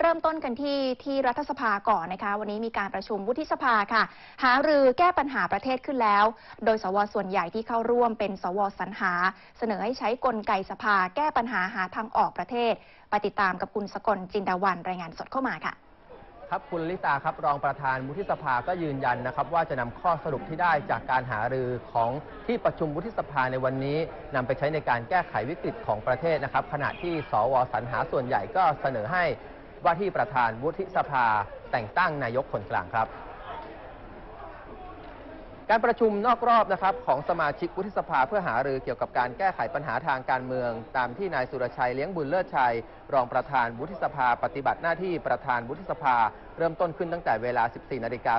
เริ่มต้นกันที่ที่รัฐสภาก่อนนะคะ วันนี้มีการประชุมวุฒิสภาค่ะ หารือแก้ปัญหาประเทศขึ้นแล้ว โดยสวส่วนใหญ่ที่เข้าร่วมเป็นสวสรรหา เสนอให้ใช้กลไกสภา แก้ปัญหาหาทางออกประเทศไปติดตามกับคุณสกลจินดาวันรายงานสดเข้ามาค่ะ ครับคุณลิตาครับรองประธานวุฒิสภาก็ยืนยันนะครับ ว่าจะนำข้อสรุปที่ได้จากการหารือของที่ประชุมวุฒิสภาในวันนี้นำไปใช้ในการแก้ไขวิกฤตของประเทศนะครับ ขณะที่สวสรรหาส่วนใหญ่ก็เสนอให้ ว่าที่ประธานวุฒิสภาแต่งตั้งนายกคนกลางครับการประชุมนอกรอบนะครับของสมาชิกวุฒิสภาเพื่อหารือเกี่ยวกับการแก้ไขปัญหาทางการเมือง ตามที่นายสุรชัยเลี้ยงบุญเลิศชัย รองประธานวุฒิสภา ปฏิบัติหน้าที่ประธานวุฒิสภา เริ่มต้นขึ้นตั้งแต่เวลา 14นาฬิกา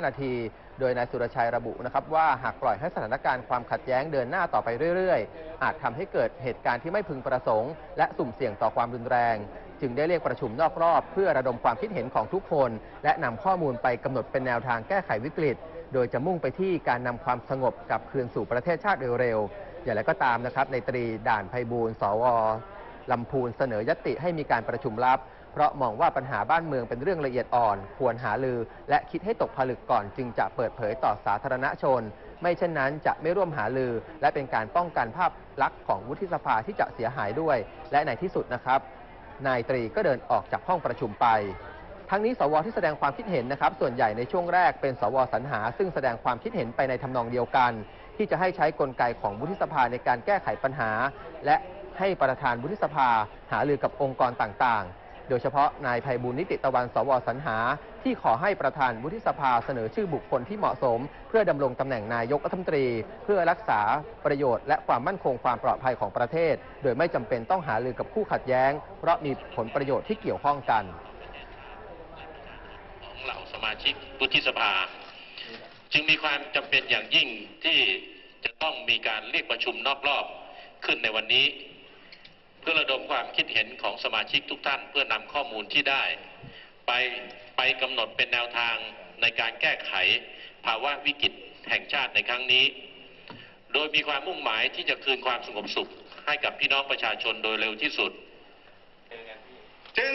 45 นาที โดยนายสุรชัยระบุนะครับว่าหากปล่อยให้สถานการณ์ความขัดแย้งเดินหน้าต่อไปเรื่อย ๆ อาจทำให้เกิดเหตุการณ์ที่ไม่พึงประสงค์ และสุ่มเสี่ยงต่อความรุนแรง จึงได้เรียกประชุมนอกรอบ เพื่อระดมความคิดเห็นของทุกคน และนำข้อมูลไปกำหนดเป็นแนวทางแก้ไขวิกฤต โดยจะมุ่งไปที่การนำความสงบกลับคืนสู่ประเทศชาติเร็วๆอย่างไรก็ตามนะครับในตรีด่านไพบูลสวลำพูนเสนอยติให้มีการประชุมลับ เพราะมองว่าปัญหาบ้านเมืองเป็นเรื่องละเอียดอ่อน ควรหาลือ และคิดให้ตกผลึกก่อนจึงจะเปิดเผยต่อสาธารณชน ไม่เช่นนั้นจะไม่ร่วมหาลือ และเป็นการป้องกันภาพลักษณ์ของวุฒิสภาที่จะเสียหายด้วย และในที่สุดนะครับ นายตรีก็เดินออกจากห้องประชุมไป ทั้งนี้สวที่แสดงความคิดเห็นนะครับ ส่วนใหญ่ในช่วงแรกเป็นสวสรรหา ซึ่งแสดงความคิดเห็นไปในทำนองเดียวกัน ที่จะให้ใช้กลไกของวุฒิสภาในการแก้ไขปัญหา และให้ประธานวุฒิสภาหารือกับองค์กรต่างๆ โดยเฉพาะนายไพบูลนิติตะวันสวสรรหา ที่ขอให้ประธานวุฒิสภาเสนอชื่อบุคคลที่เหมาะสม เพื่อดำรงตำแหน่งนายกรัฐมนตรี เพื่อรักษาประโยชน์และความมั่นคงความปลอดภัยของประเทศ โดยไม่จำเป็นต้องหารือกับคู่ขัดแย้ง เพราะมีผลประโยชน์ที่เกี่ยวข้องกันของเหล่าสมาชิกวุฒิสภา จึงมีความจำเป็นอย่างยิ่งที่จะต้องมีการเรียกประชุมนอกรอบขึ้นในวันนี้ เพื่อระดมความคิดเห็นของสมาชิกทุกท่าน เพื่อนำข้อมูลที่ได้ ไปไปกำหนดเป็นแนวทางในการแก้ไขภาวะวิกฤตแห่งชาติในครั้งนี้ โดยมีความมุ่งหมายที่จะคืนความสงบสุขให้กับพี่น้องประชาชนโดยเร็วที่สุด จึง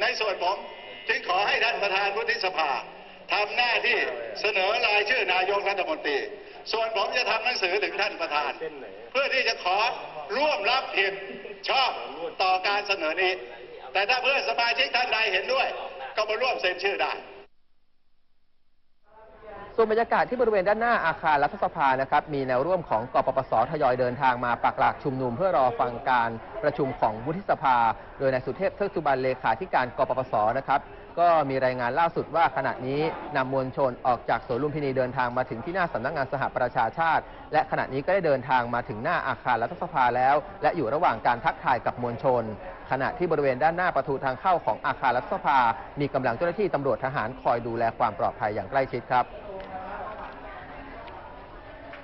ในส่วนผมจึงขอให้ท่านประธานวุฒิสภาทำหน้าที่เสนอรายชื่อนายกรัฐมนตรี ส่วนผมจะทำหนังสือถึงท่านประธาน เพื่อที่จะขอร่วมรับผิดชอบต่อการเสนอนี้ แต่ถ้าเพื่อนสมาชิกท่านใดเห็นด้วย ก็มาร่วมเซ็นชื่อได้ ส่วนบรรยากาศที่บริเวณด้านหน้าอาคารรัฐสภานะครับมีแนวร่วมของกปปสทยอยเดินทางมาปักหลักชุมนุม เพื่อรอฟังการประชุมของวุฒิสภา โดยนายสุเทพเทือกสุบรรณเลขาธิการกปปสนะครับก็มีรายงานล่าสุดว่าขณะนี้นำมวลชนออกจากสวนลุมพินีเดินทางมาถึงที่หน้าสำนักงานสหประชาชาติ และขณะนี้ก็ได้เดินทางมาถึงหน้าอาคารรัฐสภาแล้ว และอยู่ระหว่างการทักทายกับมวลชน ขณะที่บริเวณด้านหน้าประตูทางเข้าของอาคารรัฐสภา มีกำลังเจ้าหน้าที่ตำรวจทหารคอยดูแลความปลอดภัยอย่างใกล้ชิดครับ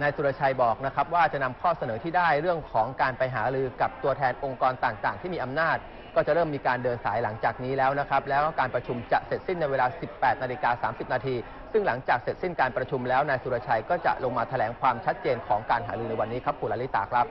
นายสุรชัยบอกนะครับว่าจะนำข้อเสนอที่ได้เรื่องของการไปหารือกับตัวแทนองค์กรต่าง ๆ ที่มีอำนาจ ก็จะเริ่มมีการเดินสายหลังจากนี้แล้วนะครับแล้วก็การประชุมจะเสร็จสิ้นในเวลา 18 นาฬิกา 30 นาที ซึ่งหลังจากเสร็จสิ้นการประชุมแล้วนายสุรชัยก็จะลงมาแถลงความชัดเจนของการหารือในวันนี้ครับคุณลลิตาครับ